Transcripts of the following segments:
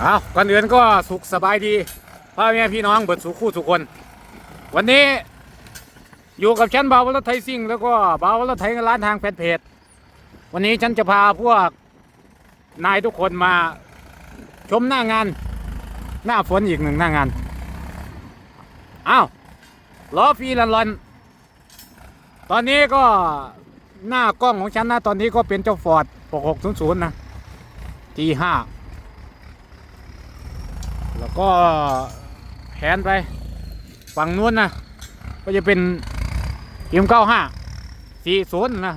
เอาก่อนอื่นก็สุขสบายดีพ่อแม่พี่น้องเบิดสุขคู่ทุกคน วันนี้อยู่กับฉันบ่าววรไทยซิ่งแล้วก็บ่าววรไทยร้านทางแฟนเพจวันนี้ฉันจะพาพวกนายทุกคนมาชมหน้างาน หน้าฝนอีกหนึ่งหน้างานอ้าวล้อฟรีลันลอนตอนนี้ก็หน้ากล้องของฉันนะตอนนี้ก็เป็นเจ้าฟอร์ด 6600 นะทีห้า แล้วก็แผนไปฝั่งนู้นนะก็จะเป็นทีมเก้าห้าสี่ศูนย์นะ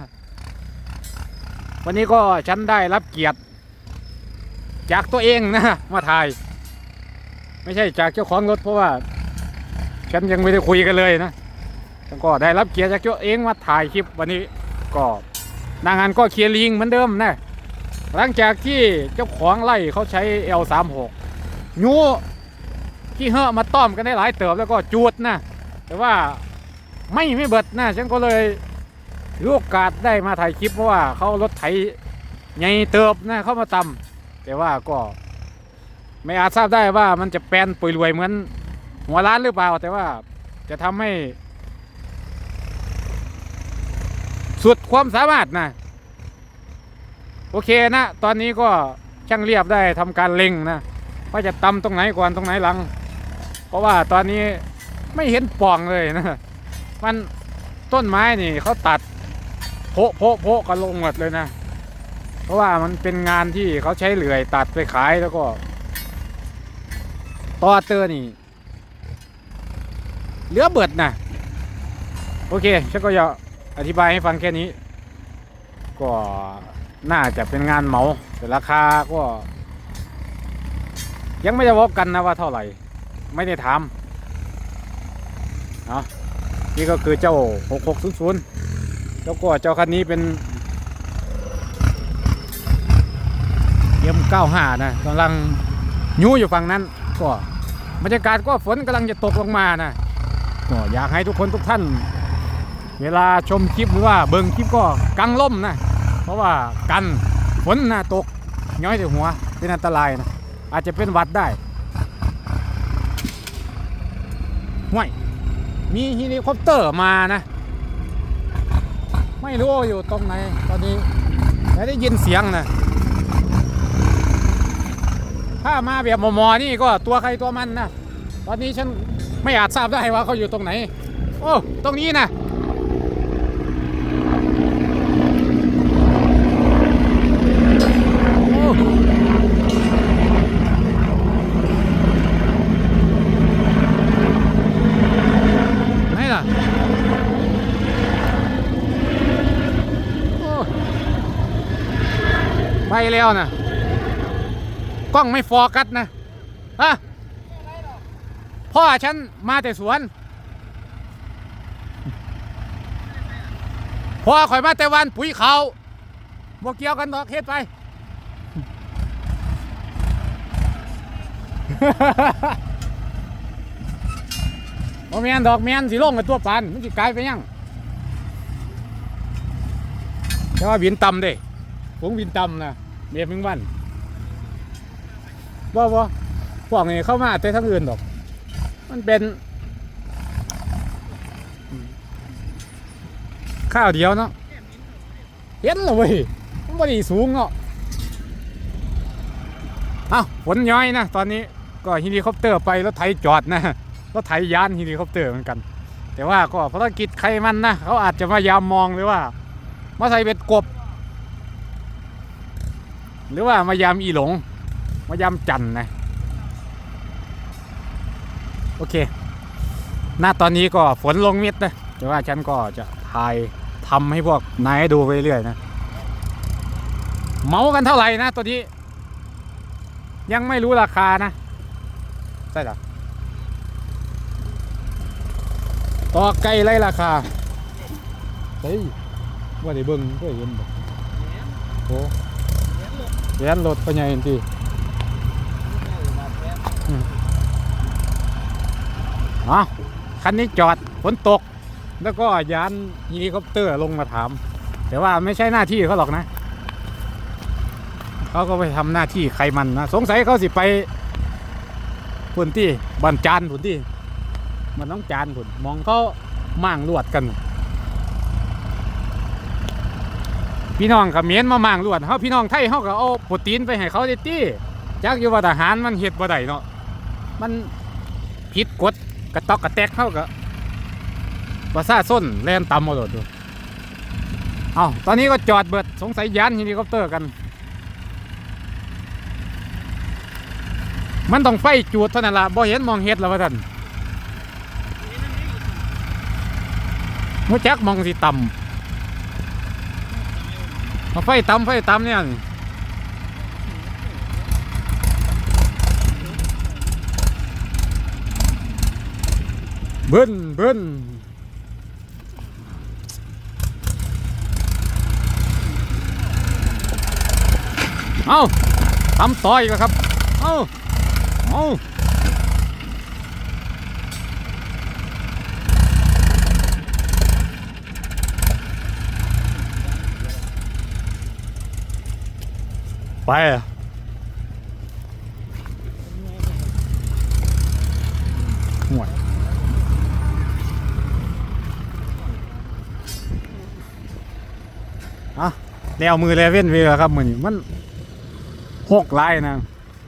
วันนี้ก็ฉันได้รับเกียรติ จากตัวเองนะ มาถ่าย ไม่ใช่จากเจ้าของรถเพราะว่า ฉันยังไม่ได้คุยกันเลยนะฉันก็ได้รับเกียรติจากตัวเองมาถ่ายคลิปวันนี้ก็นางานก็เคลียร์ลิงเหมือนเดิมนะหลังจากที่เจ้าของไล่เขาใช้ L36 ยูที่เฮอะมาต้อมกันได้หลายเติบแล้วก็จูดนะ แต่ว่าไม่ไม่เบิดนะฉันก็เลยรู้โอกาสได้มาถ่ายคลิปเพราะว่าเขารถไถใหญ่เติบนะเข้ามาตำแต่ว่าก็ ไม่อาจทราบได้ว่ามันจะแปลนปุยรวยเหมือนหัวร้านหรือเปล่า แต่ว่าจะทำให้ สุดความสามารถนะ โอเคนะ ตอนนี้ก็ช่างเรียบได้ทำการเล็งนะ ว่าจะตำตรงไหนก่อนตรงไหนหลัง เพราะว่าตอนนี้ไม่เห็นป่องเลยนะ มันต้นไม้นี่เขาตัดโพะโพะโพะกันลงหมดเลยนะ เพราะว่ามันเป็นงานที่เขาใช้เหลื่อยตัดไปขายแล้วก็ต่อเตอร์นี่ เหลือเบิดนะโอเคฉันก็จะอธิบายให้ฟังแค่นี้ ก็น่าจะเป็นงานเหมาแต่ราคาก็ ยังไม่ได้วบกันนะว่าเท่าไหร่ ไม่ได้ถามเนาะนี่ก็คือเจ้า 6600แล้วก็เจ้าคันนี้เป็นเอ็ม95นะกำลังยูอยู่ฝั่งนั้น ก็บรรยากาศก็ฝนกำลังจะตกลงมานะก็อยากให้ทุกคนทุกท่าน เวลาชมคลิปหรือว่าเบิ่งคลิปก็กังล่มนะ เพราะว่ากันฝนนะตกย้อยใส่หัวเป็นอันตรายนะ อาจจะเป็นวัดได้ห่วยมีเฮลิคอปเตอร์มานะ ไม่รู้ว่าอยู่ตรงไหน ตอนนี้แต่ได้ยินเสียงนะถ้ามาแบบมอๆนี่ก็ตัวใครตัวมันนะ ตอนนี้ฉันไม่อาจทราบได้ว่าเขาอยู่ตรงไหน โอ้ ตรงนี้นะ โอ้ไหนล่ะโอ้ ไปแล้วนะกล้องไม่โฟกัสนะฮะพ่อฉันมาแต่สวน พ่อข่อยมาแต่วันปุ๋ยเขาบ่เกี่ยวกันดอกเฮ็ดไป โอแมนดอกแมนสิลงกับตัวปานมันสิกลายไปยังแต่ว่าบินต่ำเด้ผมบินต่ำนะ เมียมึงวันบ่บ่พวกนี้เข้ามาแต่ทั้งอื่นดอก มันเป็น ข้าวเดียวเนาะเห็นเลยเว้ยมันบ่ได้สูงเนาะเอ้าฝนย้อยนะ ตอนนี้ก็เฮลิคอปเตอร์ไปแล้วไถจอดนะรถไถยานเฮลิคอปเตอร์เหมือนกัน แต่ว่าก็ภารกิจใครมันนะ เขาอาจจะมายามมองหรือว่า มาใส่เป็ดกบ หรือว่ามายามอีหลง มายามจันนะ โอเค หน้าตอนนี้ก็ฝนลงม็ดนะแต่ว่าฉันก็จะถ่ายทำให้พวกนายดูไปเรื่อยนะ เมากันเท่าไหร่นะตัวนี้ ยังไม่รู้ราคานะ ใช่หรอต่อไก่ไรราคาเฮ้ยว่าได้เบิ่งก็เห็นบ่โอ้ แย่นรถปัญญาเห็นทีอ๋อคันนี้จอดฝนตก แล้วก็ยานเฮลิคอปเตอร์ลงมาถาม แต่ว่าไม่ใช่หน้าที่เขาหรอกนะ เขาก็ไปทำหน้าที่ไขมันนะ สงสัยเขาสิไปพุ่นที่บันจานพุ่นที่มันต้องจานพุ่นมองเขามั่างลวดกัน พี่น้องเขมรมามั่างลวดเขาพี่น้องไทยเขาก็เอาโปรตีนไปให้เขาได้ตี้จักอยู่ว่าทหารมันเฮ็ดบ่ได้เนาะมันผิดกฎกระตอกกระแตกเขาก็ประสาส้นแลนต่ำหมดเลยเอาตอนนี้ก็จอดเบิดสงสัยยานเฮลิคอปเตอร์กัน มันต้องไฟจูดเท่านั้นละบ่เห็นมองเฮ็ดแล้วว่าท่านหัวจักมองสิต่ำ เอาไฟต่ำไฟต่ำเนี่ยเบิ้นเบิ้นเอาตำต่ออีกแล้วครับ เอาเอา ไปอะห่วยอะแนวมือเลเว่นเวลาครับมือนี้มันหกลายนะ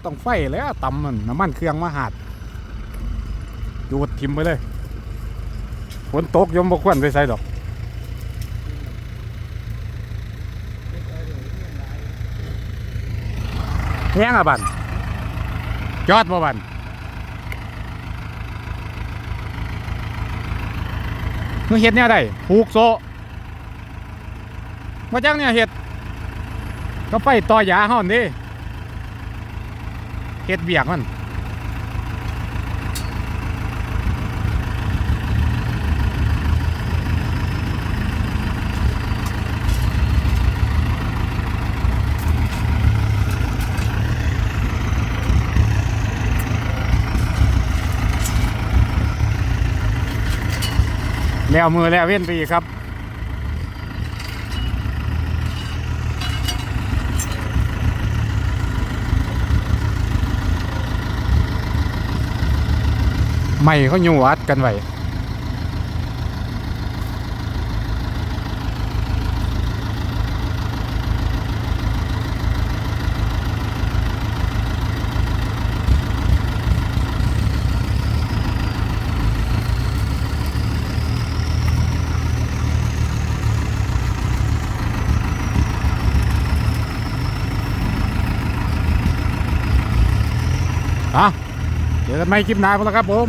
ต้องไฟแล้วตำมันน้ำมันเครื่องมาหาดจูดทิมไปเลยฝนตกยมบกควนไปใส่ดอก แห้งอะบันจอดบ่บันมึงเห็ดเนี่ยได้ผูกโซมาจังเนี่ยเห็ดก็ไปต่อยาห่อนดิเฮ็ดเบียกมัน แล้วมือแล้วเว้นไปอีกครับไม่เขาอยู่อัดกันไว้อะเจอ กันใหม่คลิปหน้าพนละครับผม